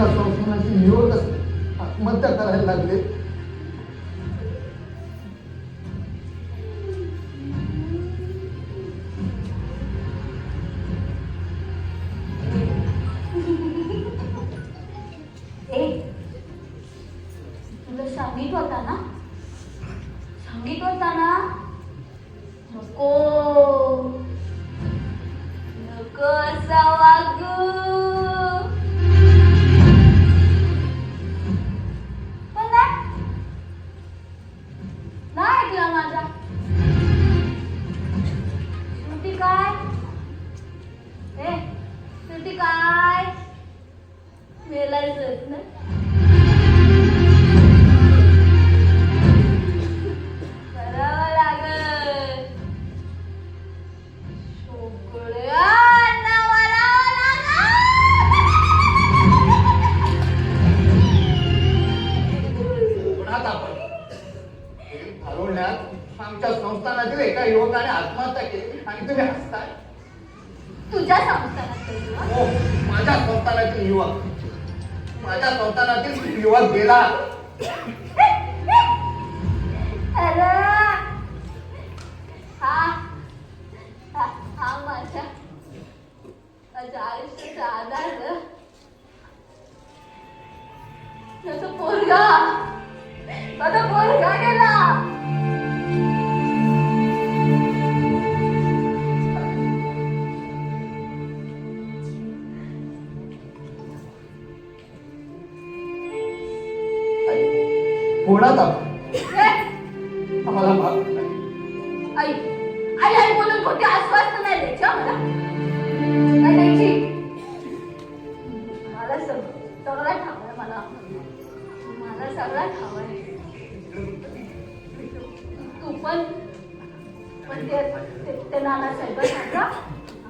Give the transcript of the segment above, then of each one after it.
आमच्या संस्थानाचे युवकच आत्महत्या करायला लागले. तुला सांगित होता ना? हे घालवण्यात आमच्या संस्थानातील एका युवकाने आत्महत्या केली आणि तुम्ही हसताय. तुझ्या हं? हो माझ्या संस्थानातील युवक. माझ्या संस्थानातील युवक गेला. अरे हा हा हा माझ्या माझ्या आयुष्याचा आधार पोरगा माझा पोरगा होणार आपण आम्हाला माफ आई आई आई बोलून आश्वासन नाही मला नाही द्यायची. मला सगळं सगळं मला. मला तू पण पण ते ते- ते नानासाहेबांसारखा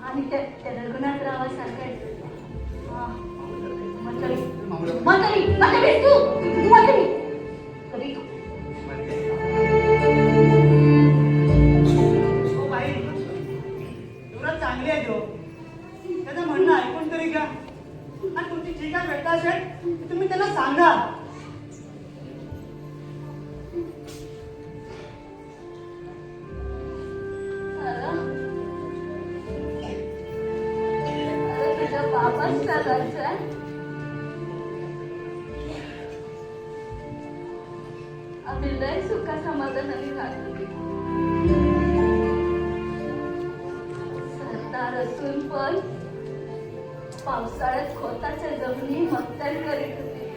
आणि ते लग्नात रघुनाथरावासारखे आहे मंडळी मंडळी मंडळी तू तू मंडळी जे काय भेटत असेल तुम्ही त्यांना सांगा. अरे तुझ्या लय सुखा समाधानाने राहतो सरदार असून पण पावसाळ्यात खोताच्या जमिनी मत्तर करीत होते.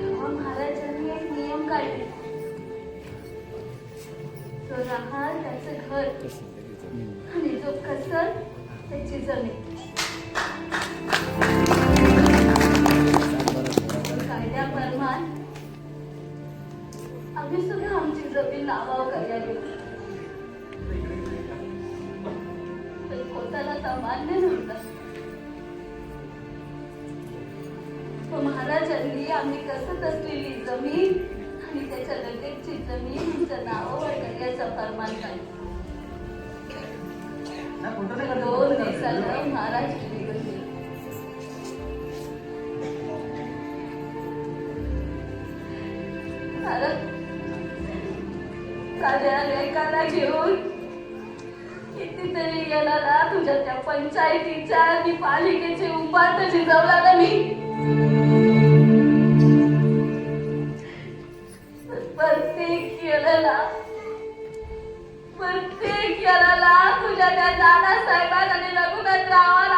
तेव्हा महाराजांनी एक नियम काढले. तो राहा त्याचं घर. आणि जो कसर त्याची जमीन. महाराजांनी आम्ही कसत असलेली जमीन आणि त्याच्या लगेचची जमीन नाव नावावर याचा फरमान काढला. दोन दिवसानं महाराज निघून घेऊन कितीतरी गेला तुझ्या त्या पंचायतीच्या आणि पालिकेचे उपात शिजवला ना मी प्रत्येक केलेला प्रत्येक केलेला तुझ्या त्या दादासाहेबांनी आणि रघुनाथ रावाला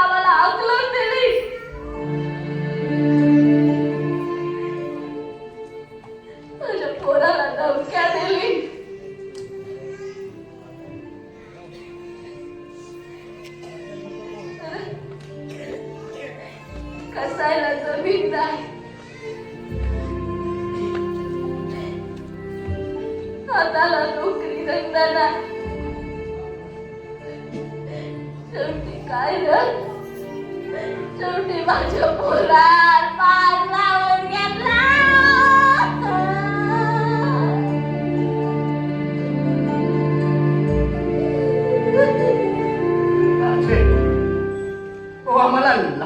कसायला जमीन नाही. हाताला नोकरी धंदा नाही शेवटी काय शेवटी माझ्या पोरात पाय लावून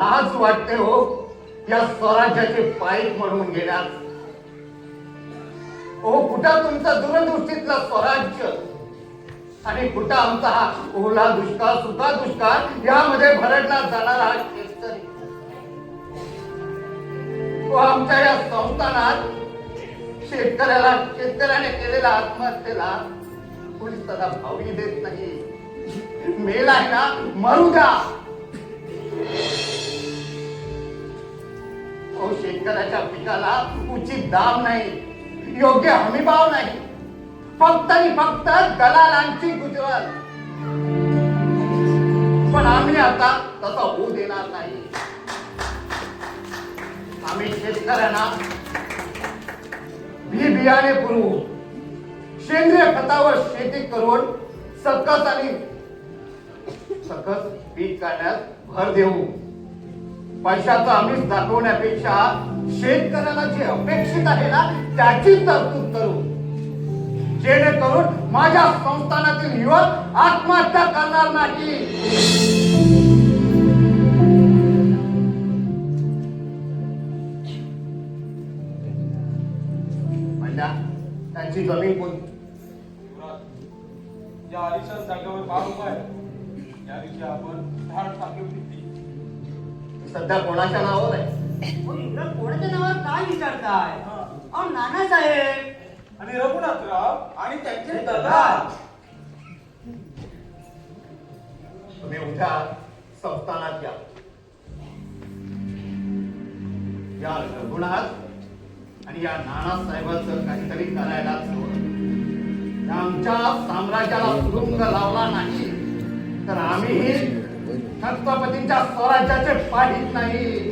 लाज वाटते हो या स्वराज्याचे पाईप म्हणून घेण्यास ओ कुठं तुमचं दूरदृष्टीतलं स्वराज्य? आणि कुठं आमचा हा ओला दुष्काळ सुका दुष्काळ यामध्ये भरडला जाणारा हा शेतकरी तो आमच्या या संस्थानात शेतकऱ्याला शेतकऱ्याने केलेल्या आत्महत्येला कोणी सदा भावही देत नाही. मेल आहे ना मरू द्या. शेतकऱ्याच्या उचित दाम नाही योग्य हमीभाव नाही. फक्त आणि फक्त दलालांची गुजरात पण आम्ही आता तसं होऊ देणार नाही. आम्ही शेतकऱ्यांना बी बियाणे पुरवू. सेंद्रिय खतावर शेती करून सकस आणि सकस पीक काढण्यात भर देऊ. पैशाचा आमिष दाखवण्यापेक्षा शेतकऱ्याला जे अपेक्षित आहे ना त्याची तरतूद करू. जेणेकरून माझ्या संस्थानातील युवक आत्महत्या करणार नाही. त्यांची जमीन कोणती या आलिशान जागेवर बार उभा आहे आपण धाड टाकली सध्या कोणाच्या नावावर आहे? हो, इंग्रज कोणाच्या नावावर काय विचारताय? अहो नानासाहेब. आणि रघुनाथराव आणि त्यांचे दलाल तुम्ही उद्या संस्थानात या. या रघुनाथ आणि या नानासाहेबांचं काहीतरी करायला आमच्या साम्राज्याला सुरुंग लावला नाही तर आम्ही संस्थापतींच्या स्वराज्याचे पाडीत नाही.